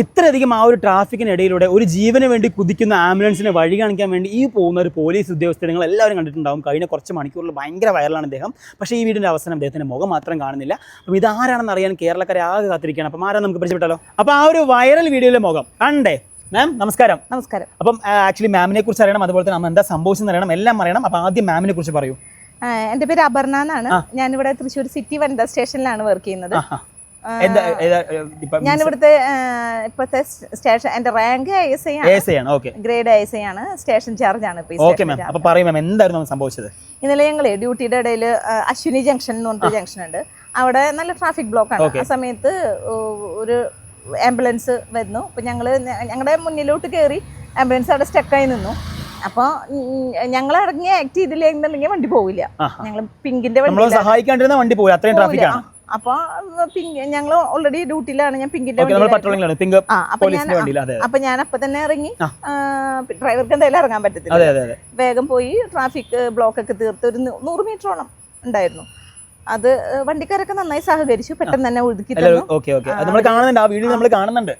ഇത്രയധികം ആ ഒരു ട്രാഫിക്കിനിടയിലൂടെ ഒരു ജീവന് വേണ്ടി കുതിക്കുന്ന ആംബുലൻസിനെ വഴി കാണിക്കാൻ വേണ്ടി ഈ പോകുന്ന ഒരു പോലീസ് ഉദ്യോഗസ്ഥരെ നിങ്ങൾ എല്ലാവരും കണ്ടിട്ടുണ്ടാവും. കഴിഞ്ഞ കുറച്ച് മണിക്കൂറിൽ ഭയങ്കര വൈറലാണ് അദ്ദേഹം പക്ഷേ ഈ വീടിന്റെ അവസാനം അദ്ദേഹത്തിന്റെ മുഖം മാത്രം കാണുന്നില്ല. അപ്പോൾ ഇതാരാണെന്ന് അറിയാൻ കേരളക്കാരെ ആകെ കാത്തിരിക്കുകയാണ്. അപ്പം ആരാ നമുക്ക് പരിചയപ്പെട്ടാലോ? അപ്പോൾ ആ ഒരു വൈറൽ വീഡിയോയിലെ മുഖം കണ്ടേ? മാം നമസ്കാരം. നമസ്കാരം. അപ്പം ആക്ച്വലി മാമിനെ കുറിച്ച് അറിയണം. അതുപോലെ തന്നെ നമ്മൾ എന്താ സംഭവിച്ചെന്ന് അറിയണം. എല്ലാം അറിയണം. അപ്പോൾ ആദ്യം മാമിനെ കുറിച്ച് പറയൂ. എന്റെ എന്റെ പേര് അപർണ എന്നാണ്. ഞാനിവിടെ തൃശ്ശൂർ സിറ്റി വനിതാ സ്റ്റേഷനിലാണ് വർക്ക് ചെയ്യുന്നത്. ഞാൻ ഇവിടുത്തെ ഇപ്പോഴത്തെ സ്റ്റേഷൻ എന്റെ റാങ്ക് ഐ എസ് ഐ ആണ്. ഗ്രേഡ് ഐ എസ് ഐ ആണ്. സ്റ്റേഷൻ ചാർജ് ആണ് ഓക്കെ മാം പറയും മാം എന്തായിരുന്നു സംഭവിച്ചത്? ഇന്നലെ ഞങ്ങൾ ഡ്യൂട്ടിയുടെ ഇടയിൽ അശ്വിനി ജംഗ്ഷൻ എന്ന് പറഞ്ഞ ജംഗ്ഷൻ ഉണ്ട്. അവിടെ നല്ല ട്രാഫിക് ബ്ലോക്ക് ആണ്. ആ സമയത്ത് ഒരു ആംബുലൻസ് വരുന്നു. അപ്പൊ ഞങ്ങൾ ഞങ്ങളുടെ മുന്നിലോട്ട് കയറി ആംബുലൻസ് അവിടെ സ്റ്റക്കായി നിന്നു. അപ്പോൾ ഞങ്ങൾ ഇറങ്ങി ആക്ട് ചെയ്തില്ലെങ്കിൽ വണ്ടി പോവില്ല. ഞങ്ങൾ പിങ്കിന്റെ വണ്ടി സഹായിക്കാണ്ടിരുന്ന വണ്ടി പോയി അത്രയും ട്രാഫിക് ആണ്. അപ്പൊ പിങ്ക് ഞങ്ങൾ ഓൾറെഡി ഡ്യൂട്ടിയിലാണ് ഞാൻ പിങ്കിന്റെ അപ്പൊ ഞാൻ അപ്പൊ തന്നെ ഇറങ്ങി. ഡ്രൈവർക്ക് എന്തായാലും ഇറങ്ങാൻ പറ്റത്തില്ല. വേഗം പോയി ട്രാഫിക് ബ്ലോക്ക് ഒക്കെ തീർത്ത് ഒരു നൂറ് മീറ്ററോളം ഉണ്ടായിരുന്നു. അത് വണ്ടിക്കാരൊക്കെ നന്നായി സഹകരിച്ചു പെട്ടെന്ന് തന്നെ ഒതുക്കി കാണുന്നുണ്ട് ആ വീഡിയോ നമ്മൾ കാണുന്നുണ്ട്.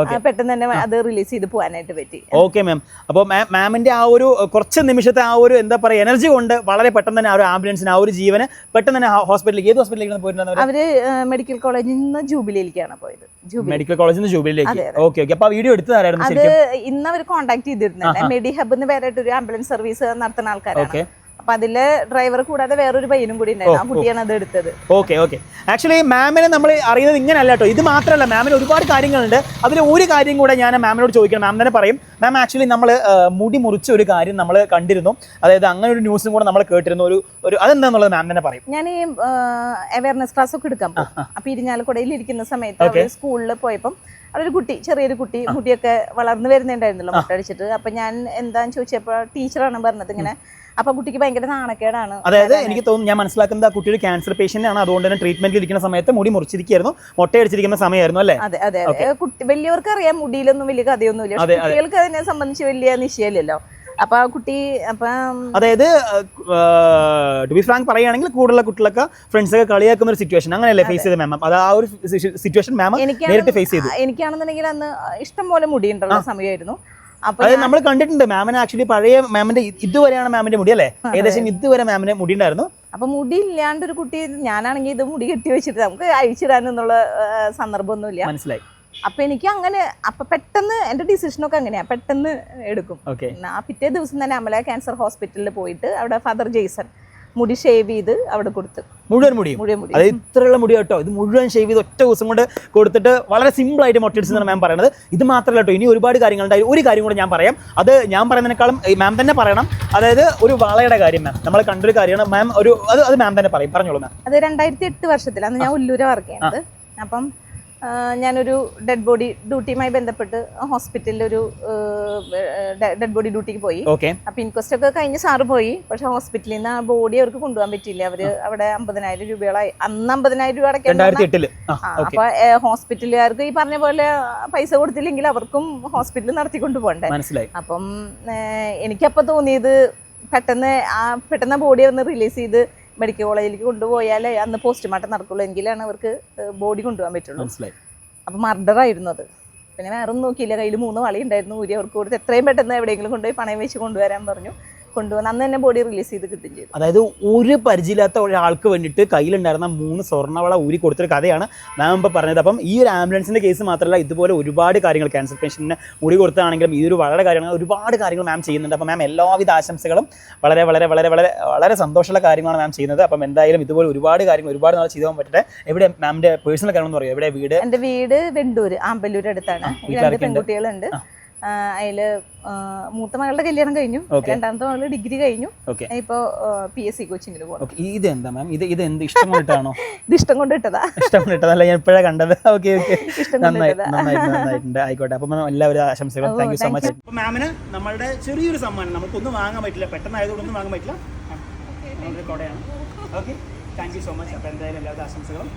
ഓക്കെ. ആ, പെട്ടെന്ന് തന്നെ അത് റിലീസ് ചെയ്ത് പോകാനായിട്ട് പറ്റി. Okay ma'am. അപ്പോൾ മാമിന്റെ ആ ഒരു കുറച്ച് നിമിഷത്തെ ആ ഒരു എന്താ പറയുക എനർജി കൊണ്ട് വളരെ പെട്ടെന്ന് തന്നെ ആ ഒരു ആംബുലൻസിന് ആ ഒരു ജീവന് പെട്ടെന്ന് തന്നെ ഹോസ്പിറ്റലിലേക്ക് ഏത് ഹോസ്പിറ്റലിലേക്ക് പോയിട്ടുണ്ടായിരുന്നു അവർ? മെഡിക്കൽ കോളേജിൽ നിന്ന് ജൂബിലിയിലേക്കാണ് പോയത്. മെഡിക്കൽ കോളേജിൽ നിന്ന് ജൂബിലിയിലേക്ക്. Okay okay. അപ്പോൾ വീഡിയോ എടുത്തതായിരുന്നു അത് ഇന്ന് അവർ കോൺടാക്ട് ചെയ്തിരുന്നുണ്ട് മെഡി ഹബ് എന്ന് പേരായിട്ട് ഒരു ആംബുലൻസ് സർവീസ് നടത്തുന്ന ആൾക്കാരാണ്. അപ്പൊ അതിൽ ഡ്രൈവർ കൂടാതെ വേറൊരു പയ്യനും കൂടി ഉണ്ടായിരുന്നു. ആ കുട്ടിയാണ് അത് എടുത്തത്. Okay okay. ആക്ച്വലി മാമിനെ നമ്മൾ അറിയുന്നത് ഇങ്ങനെയല്ല കേട്ടോ. ഇത് മാത്രമല്ല മാമിന് ഒരുപാട് കാര്യങ്ങളുണ്ട്. അതിൽ ഒരു കാര്യം കൂടെ ഞാൻ മാമിനോട് ചോദിക്കണം. മാം തന്നെ പറയും മാം ആക്ച്വലി നമ്മൾ മുടി മുറിച്ച ഒരു കാര്യം നമ്മൾ കണ്ടിരുന്നു. അതായത് അങ്ങനെ ഒരു ന്യൂസും കൂടെ നമ്മൾ കേട്ടിരുന്നു. ഒരു ഒരു അതെന്താന്നുള്ളത് മാം തന്നെ പറയും. ഞാൻ ഈ അവയർനെസ് ക്ലാസ് ഒക്കെ എടുക്കാം. അപ്പൊ ഇരിഞ്ഞാലക്കുടയിൽ ഇരിക്കുന്ന സമയത്ത് സ്കൂളിൽ പോയപ്പം അവിടെ ഒരു കുട്ടി ചെറിയൊരു കുട്ടി മുടിയൊക്കെ വളർന്നു വരുന്നുണ്ടായിരുന്നല്ലോ മുട്ടടിച്ചിട്ട് അപ്പൊ ഞാൻ എന്താന്ന് ചോദിച്ചപ്പോ ടീച്ചറാണ് പറഞ്ഞത് ഇങ്ങനെ അപ്പൊ കുട്ടിക്ക് ഭയങ്കര നാണക്കേടാണ്. അതായത് എനിക്ക് തോന്നുന്നു ഞാൻ മനസ്സിലാക്കുന്നത് ആ കുട്ടിയുടെ ക്യാൻസർ പേഷ്യന്റ് ആണ് അതുകൊണ്ട് തന്നെ ട്രീറ്റ്മെന്റിൽ ഇരിക്കുന്ന സമയത്ത് മുടി മുറിച്ചിരിക്കുകയായിരുന്നു. മുട്ടയടിച്ചിരിക്കുന്ന സമയമായിരുന്നു അല്ലേ? അതെ അതെ കുട്ടി വലിയവർക്ക് അറിയാം മുടിയിലൊന്നും വലിയ കഥയൊന്നുമില്ല. ഇല്ല കുട്ടികൾക്ക് അതിനെ സംബന്ധിച്ച് വലിയ നിശ്ചയമില്ലല്ലോ. അപ്പൊ ആ കുട്ടി അപ്പം അതായത് ടു ബി ഫ്രാങ്ക് പറയുകയാണെങ്കിൽ കൂടുതലുള്ള കുട്ടികളൊക്കെ ഫ്രണ്ട്സ് ഒക്കെ കളിയാക്കുന്ന ഒരു സിറ്റുവേഷൻ അങ്ങനെയല്ലേ ഫേസ് ചെയ്ത മാം അത് ആ ഒരു സിറ്റുവേഷൻ മാം എനിക്ക് നേരിട്ട് ഫേസ് ചെയ്തു. എനിക്കാണെന്നുണ്ടെങ്കിൽ അന്ന് ഇഷ്ടം പോലെ മുടിയുണ്ടുള്ള സമയമായിരുന്നു. അപ്പൊ അതായത് നമ്മൾ കണ്ടിട്ടുണ്ട് മാമിന് ആക്ച്വലി പഴയ മാമിന്റെ ഇതുവരെയാണ് മാമിന്റെ മുടി അല്ലേ? ഏകദേശം ഇതുവരെ മാമിന്റെ മുടി ഉണ്ടായിരുന്നു അപ്പൊ മുടി ഇല്ലാണ്ട് ഒരു കുട്ടി ഞാനാണെങ്കിൽ ഇത് മുടി കെട്ടി വെച്ചിട്ട് നമുക്ക് അഴിച്ചിടാൻ എന്നുള്ള സന്ദർഭമൊന്നുമില്ല. മനസ്സിലായി. അപ്പൊ എനിക്ക് അങ്ങനെ അപ്പൊ പെട്ടെന്ന് എന്റെ ഡിസിഷനൊക്കെ അങ്ങനെയാ. പെട്ടെന്ന് എടുക്കും. ആ പിറ്റേ ദിവസം തന്നെ അമല ക്യാൻസർ ഹോസ്പിറ്റലിൽ പോയിട്ട് അവിടെ ഫാദർ ജെയ്സൺ മുടി ഷേവ് ചെയ്ത് അവിടെ കൊടുത്തു. മുഴുവൻ മുടിയും? മുടി അത് ഇത്രയുള്ള മുടി കേട്ടോ. ഇത് മുഴുവൻ ഷേവ് ചെയ്ത് ഒറ്റ ദിവസം കൊണ്ട് കൊടുത്തിട്ട് വളരെ സിമ്പിൾ ആയിട്ട് മൊട്ടടിച്ചെന്നാണ് മാം പറയുന്നത് ഇത് മാത്രമല്ല കേട്ടോ ഇനി ഒരുപാട് കാര്യങ്ങളുണ്ട് ഒരു കാര്യം കൂടെ ഞാൻ പറയാം. അത് ഞാൻ പറയുന്നതിനേക്കാളും മാം തന്നെ പറയണം. അതായത് ഒരു വളയുടെ കാര്യം മാം നമ്മൾ കണ്ടൊരു കാര്യമാണ് മാം ഒരു അത് അത് മാം തന്നെ പറയും. പറഞ്ഞോളൂ മാം അത് രണ്ടായിരത്തി എട്ട് വർഷത്തിൽ അന്ന് ഞാൻ ഉല്ലൂര വർക്ക് ചെയ്യുന്നത് അപ്പം ഞാനൊരു ഡെഡ് ബോഡി ഡ്യൂട്ടിയുമായി ബന്ധപ്പെട്ട് ഹോസ്പിറ്റലിൽ ഒരു ഡെഡ് ബോഡി ഡ്യൂട്ടിക്ക് പോയി. ഓക്കെ അപ്പൊ ഇൻക്വസ്റ്റ് ഒക്കെ കഴിഞ്ഞ് സാറ് പോയി. പക്ഷെ ഹോസ്പിറ്റലിൽ നിന്ന് ആ ബോഡി അവർക്ക് കൊണ്ടുപോകാൻ പറ്റിയില്ല. അവർ അവിടെ അമ്പതിനായിരം രൂപയോളായി. അന്ന് അമ്പതിനായിരം രൂപ അടയ്ക്കാൻ അപ്പൊ ഹോസ്പിറ്റലുകാർക്ക് ഈ പറഞ്ഞ പോലെ പൈസ കൊടുത്തില്ലെങ്കിൽ അവർക്കും ഹോസ്പിറ്റലിൽ നടത്തി കൊണ്ടുപോകണ്ടേ. മനസ്സിലായി. അപ്പം എനിക്കപ്പോ തോന്നിയത് പെട്ടെന്ന് ആ പെട്ടെന്ന് ബോഡി ഒന്ന് റിലീസ് ചെയ്ത് മെഡിക്കൽ കോളേജിലേക്ക് കൊണ്ടുപോയാലേ അന്ന് പോസ്റ്റ്മോർട്ടം നടക്കുള്ളൂ. എങ്കിലാണ് അവർക്ക് ബോഡി കൊണ്ടുപോകാൻ പറ്റുള്ളൂ. മനസ്സിലായി. അപ്പം മർഡർ ആയിരുന്നത് അത്. പിന്നെ വേറൊന്നും നോക്കിയില്ല. കയ്യിൽ മൂന്ന് വളി ഉണ്ടായിരുന്നു. ഊരി അവർക്ക് കൊടുത്ത് എത്രയും പെട്ടെന്ന് എവിടെയെങ്കിലും കൊണ്ടുപോയി പണയം വെച്ച് കൊണ്ടുവരാൻ പറഞ്ഞു. കൊണ്ടുവന്ന് അന്ന് തന്നെ ബോഡി റിലീസ് ചെയ്ത് കിട്ടുകയും ചെയ്തു. അതായത് ഒരു പരിചയമില്ലാത്ത ഒരാൾക്ക് വേണ്ടിയിട്ട് കയ്യിലുണ്ടായിരുന്ന മൂന്ന് സ്വർണവള ഊരി കൊടുത്തൊരു കഥയാണ് മാം ഇപ്പോൾ പറഞ്ഞത്. അപ്പം ഈ ഒരു ആംബുലൻസിന്റെ കേസ് മാത്രമല്ല ഇതുപോലെ ഒരുപാട് കാര്യങ്ങൾ ക്യാൻസർ പേഷ്യന്റിന് മുടി കൊടുത്താണെങ്കിലും ഈ ഒരു വളരെ കാര്യങ്ങൾ ഒരുപാട് കാര്യങ്ങൾ മാം ചെയ്യുന്നുണ്ട്. അപ്പം മാം എല്ലാവിധ ആശംസകളും വളരെ വളരെ വളരെ വളരെ വളരെ സന്തോഷമുള്ള കാര്യങ്ങളാണ് മാം ചെയ്യുന്നത്. അപ്പം എന്തായാലും ഇതുപോലെ ഒരുപാട് കാര്യങ്ങൾ ഒരുപാട് നാൾ ചെയ്തു പോകാൻ പറ്റട്ടെ. എവിടെ മാമിന്റെ പേഴ്സണൽ കാര്യങ്ങൾ എന്ന് പറയുമോ എവിടെ വീട്? എന്റെ വീട് വെണ്ടൂർ ആമ്പല്ലൂർ അടുത്താണ്. രണ്ട്? പെൺകുട്ടികളുണ്ട്. അതിൽ മൂത്ത മകളുടെ കല്യാണം കഴിഞ്ഞു. രണ്ടാമത്തെ മകൾ ഡിഗ്രി കഴിഞ്ഞു. ഇപ്പൊ പി എസ് സി കോച്ചിങ്ങിന് പോകണം ഇത് എന്താ മാം ഇത് ഇത് എന്ത് ഇഷ്ടം കൊണ്ടിട്ടാണോ? ഇത് ഇഷ്ടം കൊണ്ട് ഇട്ടതാ ഇഷ്ടം കൊണ്ടിട്ടതല്ല ഞാൻ ഇപ്പോഴാണ് കണ്ടത്. ഓക്കെ ഓക്കെ നന്നായിട്ടുണ്ട്. ആയിക്കോട്ടെ. അപ്പം എല്ലാവരും ആശംസകളും ഓ, താങ്ക് യു സോ മച്ച് അപ്പോൾ മാമിന് നമ്മളുടെ ചെറിയൊരു സമ്മാനം. നമുക്കൊന്നും വാങ്ങാൻ പറ്റില്ല. പെട്ടെന്ന് ആയതുകൊണ്ടൊന്നും വാങ്ങാൻ പറ്റില്ല. നമ്മുടെ കൊടയാണ്. Okay thank you so much അപ്പോൾ എന്തായാലും എല്ലാവരും ആശംസകളും.